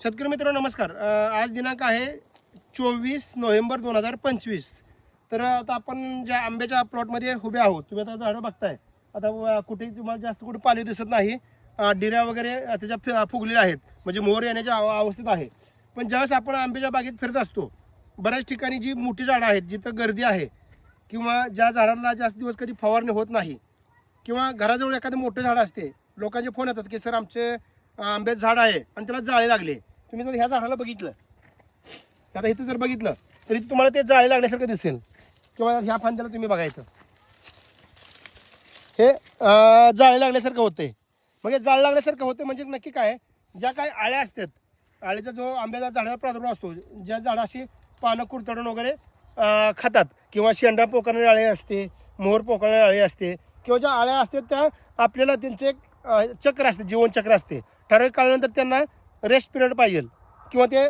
शेतकरी मित्र नमस्कार. आज दिनांक आहे चोवीस नोव्हेंबर दोन हजार पंचवीस. तर आता आपण ज्या आंब्याच्या प्लॉटमध्ये उभे आहोत तुम्ही आता झाडं बघताय. आता कुठे कुठेही तुम्हाला जास्त कुठे पाणी दिसत नाही. डिऱ्या वगैरे त्याच्या फि- फुगलेल्या आहेत. म्हणजे मोहर येण्याच्या अवस्थेत आहे. पण ज्यावेळेस आपण आंब्याच्या बागेत फिरत असतो बऱ्याच ठिकाणी जी मोठी झाडं आहेत जिथं गर्दी आहे किंवा ज्या झाडांना जास्त दिवस कधी फवारणी होत नाही किंवा घराजवळ एखादं मोठं झाड असते लोकांचे फोन येतात की सर आमचे आंब्याचं झाड आहे आणि त्याला जाळे लागले. तुम्ही जर ह्या झाडाला बघितलं आता इथं जर बघितलं तरी तुम्हाला ते जाळे लागल्यासारखं दिसेल. किंवा ह्या फांद्याला तुम्ही बघायचं. हे जाळे लागल्यासारखं होतंय. मग हे जाळ लागल्यासारखं होतं म्हणजे नक्की काय? ज्या काय आळ्या असतात आळ्याचा जो आंब्याचा झाडावर प्रादुर्भाव असतो ज्या झाडाशी पानं कुरतडून वगैरे खातात किंवा शेंडा पोकळणारी आळे असते मोहर पोकळणारी आळे असते किंवा ज्या आळ्या असतात त्या आपल्याला त्यांचे एक चक्र असते जीवनचक्र असते. ठराविक काळानंतर त्यांना रेस्ट पिरियड पाहिजे. किंवा ते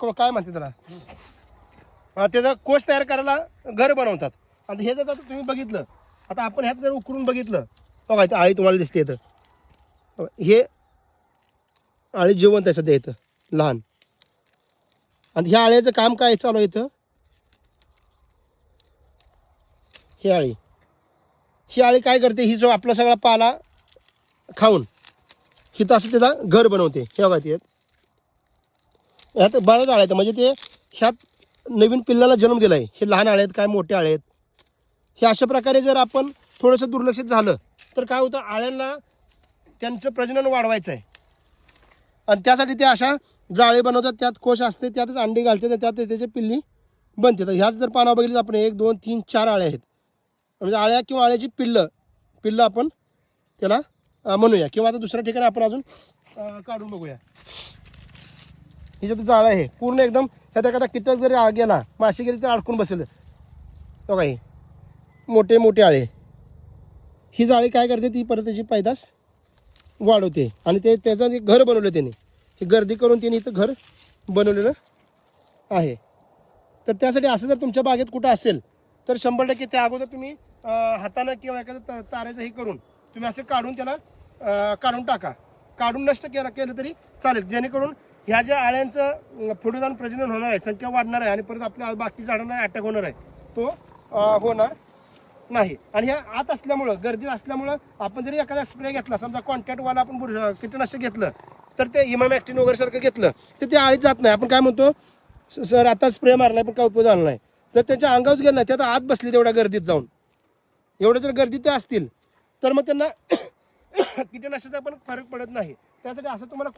क- काय म्हणते त्याला? त्याचा कोष तयार करायला घर बनवतात. आणि हे जर आता तुम्ही बघितलं आता आपण ह्यात जर उकरून बघितलं बघा इथं आळी तुम्हाला दिसते येतं हे आळी जिवंत आहे सध्या इथं लहान. आणि ह्या आळ्याचं काम काय चालू आहे इथं? ही आळी. ही आळी काय करते? ही जो आपला सगळा पाला खाऊन. तिथं असं त्याला घर बनवते. हे बघा ते ह्यात बऱ्याच आळ्या आहेत. म्हणजे ते ह्यात नवीन पिल्लाला जन्म दिला आहे हे लहान आळे आहेत काय मोठे आळे आहेत. हे अशा प्रकारे जर आपण थोडंसं दुर्लक्षित झालं तर काय होतं? आळ्यांना त्यांचं प्रजनन वाढवायचं आहे आणि त्यासाठी ते अशा जाळे बनवतात. त्यात कोश असते त्यातच अंडी घालते त्यात त्याचे पिल्ली बनते. तर ह्याच जर पाना बघितलं आपण एक दोन तीन चार आळे आहेत. म्हणजे आळ्या किंवा आळ्याची पिल्लं पिल्लं आपण त्याला म्हणूया. किंवा आता दुसऱ्या ठिकाणी आपण अजून काढून बघूया. हिच्यात जाळं आहे पूर्ण एकदम ह्यात एखादा कीटक जरी आळ गेला माशी गेली तर अडकून बसेल. हो तो काही मोठे मोठे आळे. ही जाळी काय करते? ती परत त्याची पैदास वाढवते. आणि ते त्याचं एक घर बनवलं त्याने ही गर्दी करून त्याने इथं घर बनवलेलं आहे. तर त्यासाठी असं जर तुमच्या बागेत कुठं असेल तर शंभर टक्के त्या अगोदर तुम्ही हातानं किंवा एखादं त- तारेचं हे करून तुम्ही असं काढून त्याला काढून टाका. काढून नष्ट केलं केलं तरी चालेल. जेणेकरून ह्या ज्या आळ्यांचं पुढे जाऊन प्रजनन होणार आहे संख्या वाढणार आहे आणि परत आपल्या बाकी झाडांना अटॅक होणार आहे तो होणार नाही. आणि ह्या आत असल्यामुळं गर्दीत असल्यामुळं आपण जरी एखादा स्प्रे घेतला समजा कॉन्टॅक्टवाला आपण बुर- कीटकनाशक घेतलं तर ते इमाम ॲक्टिन वगैरे सारखं घेतलं तर ते आळीत जात नाही. आपण काय म्हणतो सर आता स्प्रे मारलाय पण काय उपयोग झाला नाही. तर त्यांच्या अंगावच गेलं नाही ते आता आत बसली तेवढ्या गर्दीत जाऊन. एवढं जर गर्दीत ते असतील तर मग त्यांना कीटकनाशकाचा पण फरक पडत नाही. त्यासाठी असं तुम्हाला